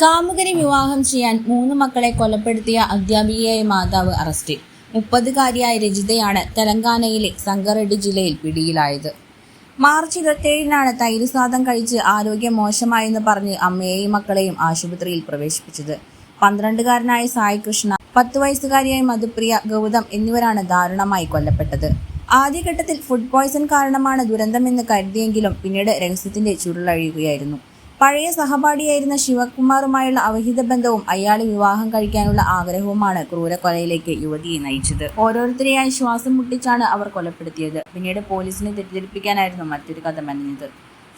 കാമുകനെ വിവാഹം ചെയ്യാൻ മൂന്ന് മക്കളെ കൊലപ്പെടുത്തിയ അധ്യാപികയായ മാതാവ് അറസ്റ്റിൽ മുപ്പതുകാരിയായ രജിതയാണ് തെലങ്കാനയിലെ സംഗറെഡ്ഡി ജില്ലയിൽ പിടിയിലായത്. മാർച്ച് ഇരുപത്തിയേഴിനാണ് തൈര് സാദം കഴിച്ച് ആരോഗ്യം മോശമായെന്ന് പറഞ്ഞ് അമ്മയെയും മക്കളെയും ആശുപത്രിയിൽ പ്രവേശിപ്പിച്ചത്. പന്ത്രണ്ടുകാരനായ സായി കൃഷ്ണ പത്ത് വയസ്സുകാരിയായ മധുപ്രിയ ഗൗതം എന്നിവരാണ് ദാരുണമായി കൊല്ലപ്പെട്ടത്. ആദ്യഘട്ടത്തിൽ ഫുഡ് പോയ്സൺ കാരണമാണ് ദുരന്തമെന്ന് കരുതിയെങ്കിലും പിന്നീട് രഹസ്യത്തിന്റെ ചുരുളഴിയുകയായിരുന്നു. പഴയ സഹപാഠിയായിരുന്ന ശിവകുമാറുമായുള്ള അവഹിത ബന്ധവും അയാളെ വിവാഹം കഴിക്കാനുള്ള ആഗ്രഹവുമാണ് ക്രൂരക്കൊലയിലേക്ക് യുവതിയെ നയിച്ചത്. ഓരോരുത്തരെയായി ശ്വാസം മുട്ടിച്ചാണ് അവർ കൊലപ്പെടുത്തിയത്. പിന്നീട് പോലീസിനെ തെറ്റിദ്ധരിപ്പിക്കാനായിരുന്നു മറ്റൊരു കഥ മെനഞ്ഞത്.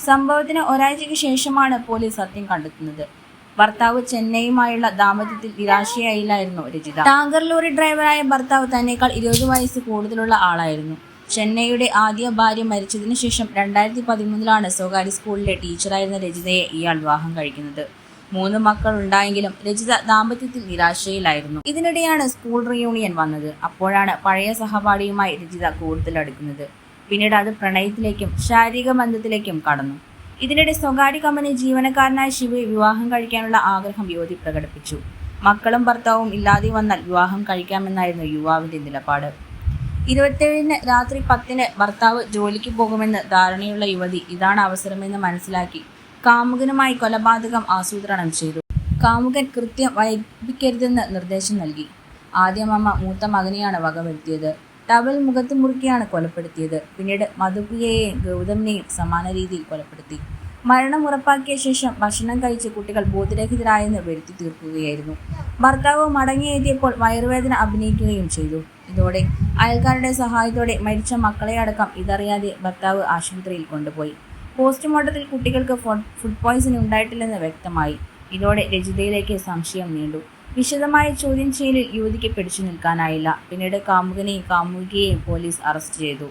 സംഭവത്തിന് ഒരാഴ്ചയ്ക്ക് ശേഷമാണ് പോലീസ് സത്യം കണ്ടെത്തുന്നത്. ഭർത്താവ് ചെന്നൈയുമായുള്ള ദാമ്പത്യത്തിൽ നിരാശയായില്ലായിരുന്നു രചിത. ടാങ്കർ ലോറി ഡ്രൈവറായ ഭർത്താവ് തന്നെക്കാൾ ഇരുപത് വയസ്സ് കൂടുതലുള്ള ആളായിരുന്നു. ചെന്നൈയുടെ ആദ്യ ഭാര്യ മരിച്ചതിനു ശേഷം രണ്ടായിരത്തി പതിമൂന്നിലാണ് സ്വകാര്യ സ്കൂളിലെ ടീച്ചറായിരുന്ന രജിതയെ ഇയാൾ വിവാഹം കഴിക്കുന്നത്. മൂന്ന് മക്കൾ ഉണ്ടായെങ്കിലും രജിത ദാമ്പത്യത്തിൽ നിരാശയിലായിരുന്നു. ഇതിനിടെയാണ് സ്കൂൾ റിയൂണിയൻ വന്നത്. അപ്പോഴാണ് പഴയ സഹപാഠിയുമായി രജിത കൂടുതൽ അടുക്കുന്നത്. പിന്നീട് അത് പ്രണയത്തിലേക്കും ശാരീരിക ബന്ധത്തിലേക്കും കടന്നു. ഇതിനിടെ സ്വകാര്യ കമ്പനി ജീവനക്കാരനായ ശിവയെ വിവാഹം കഴിക്കാനുള്ള ആഗ്രഹം യുവതി പ്രകടിപ്പിച്ചു. മക്കളും ഭർത്താവും ഇല്ലാതെ വന്നാൽ വിവാഹം കഴിക്കാമെന്നായിരുന്നു യുവാവിന്റെ നിലപാട്. ഇരുപത്തേഴിന് രാത്രി പത്തിന് ഭർത്താവ് ജോലിക്ക് പോകുമെന്ന് ധാരണയുള്ള യുവതി ഇതാണ് അവസരമെന്ന് മനസ്സിലാക്കി. കാമുകനുമായി കൊലപാതകം ആസൂത്രണം ചെയ്തു. കാമുകൻ കൃത്യം വൈകിപ്പിക്കരുതെന്ന് നിർദ്ദേശം നൽകി. ആദ്യം അമ്മ മൂത്ത മകനെയാണ് വകവരുത്തിയത്. ടവൽ മുഖത്ത് മുറുക്കിയാണ് കൊലപ്പെടുത്തിയത്. പിന്നീട് മധുപ്രിയയെയും ഗൗതമിനെയും സമാന രീതിയിൽ കൊലപ്പെടുത്തി. മരണം ഉറപ്പാക്കിയ ശേഷം ഭക്ഷണം കഴിച്ച് കുട്ടികൾ ബോധരഹിതരായെന്ന് വരുത്തി തീർക്കുകയായിരുന്നു. ഭർത്താവ് മടങ്ങിയെത്തിയപ്പോൾ വയറുവേദന അഭിനയിക്കുകയും ചെയ്തു. ഇതോടെ അയൽക്കാരുടെ സഹായത്തോടെ മരിച്ച മക്കളെ അടക്കം ഇതറിയാതെ ഭർത്താവ് ആശുപത്രിയിൽ കൊണ്ടുപോയി. പോസ്റ്റ്മോർട്ടത്തിൽ കുട്ടികൾക്ക് ഫുഡ് പോയ്സൺ ഉണ്ടായിട്ടില്ലെന്ന് വ്യക്തമായി. ഇതോടെ രജിതയിലേക്ക് സംശയം നീണ്ടു. വിശദമായ ചോദ്യം ചെയ്യലിൽ യുവതിക്ക് പിടിച്ചു നിൽക്കാനായില്ല. പിന്നീട് കാമുകനെയും കാമുകിയെയും പോലീസ് അറസ്റ്റ് ചെയ്തു.